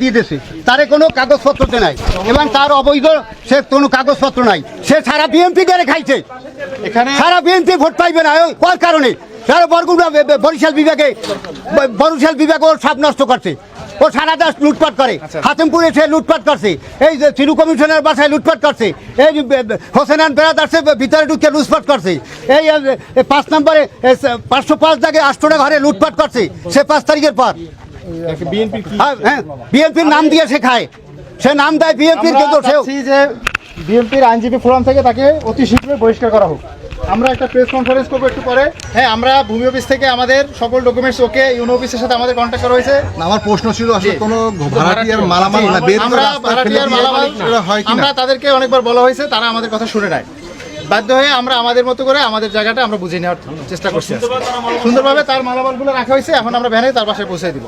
দিয়ে দিয়েছে তারে কোনো নাই। এবং তার অবৈধ সে কোনো কাগজপত্র নাই। সে সারা বিএনপি করে খাইছে। এখানে সারা বিএনপি ভোট পাইবে না। কারণে? সারা বরগুনা বরিশাল বিভাগে বরিশাল বিভাগে ওর সাপ নষ্ট করছে। ও সারা দেশ লুটপাট করে। হাতিমপুরে সে লুটপাট করছে। এই যে সিরু কমিশনের বাসায় লুটপাট করছে। এই হোসেনান ভিতরে ঢুকে লুটপাট করছে। এই পাঁচ নম্বরে পাঁচশো পাঁচ জায়গায় আষ্টটা ঘরে লুটপাট করছে। সে পাঁচ তারিখের পর। হ্যাঁ, হ্যাঁ বিএনপির নাম দিয়ে সে খায়। সে নাম দেয় বিএনপির কিন্তু সেও যে বিএনপির আইনজীবী ফোরাম থেকে তাকে অতি শীঘ্রই বহিষ্কার করা হোক। আমরা একটা প্রেস কনফারেন্স করব একটু পরে। হ্যাঁ আমরা ভূমি অফিস থেকে আমাদের সকল ডকুমেন্টস ওকে ইউনো অফিসের সাথে আমাদের কন্ট্যাক্ট করা হয়েছে। আমার প্রশ্ন ছিল আসলে কোনো ভাড়াটিয়ার মালামাল না বের আমরা ভাড়াটিয়ার মালামাল হয় কিনা? আমরা তাদেরকে অনেকবার বলা হয়েছে তারা আমাদের কথা শুনে নেয়। বাধ্য হয়ে আমরা আমাদের মতো করে আমাদের জায়গাটা আমরা বুঝে নেওয়ার চেষ্টা করছি সুন্দরভাবে তার মালামালগুলো রাখা হয়েছে এখন আমরা ভ্যানে তার বাসায় পৌঁছে দিব।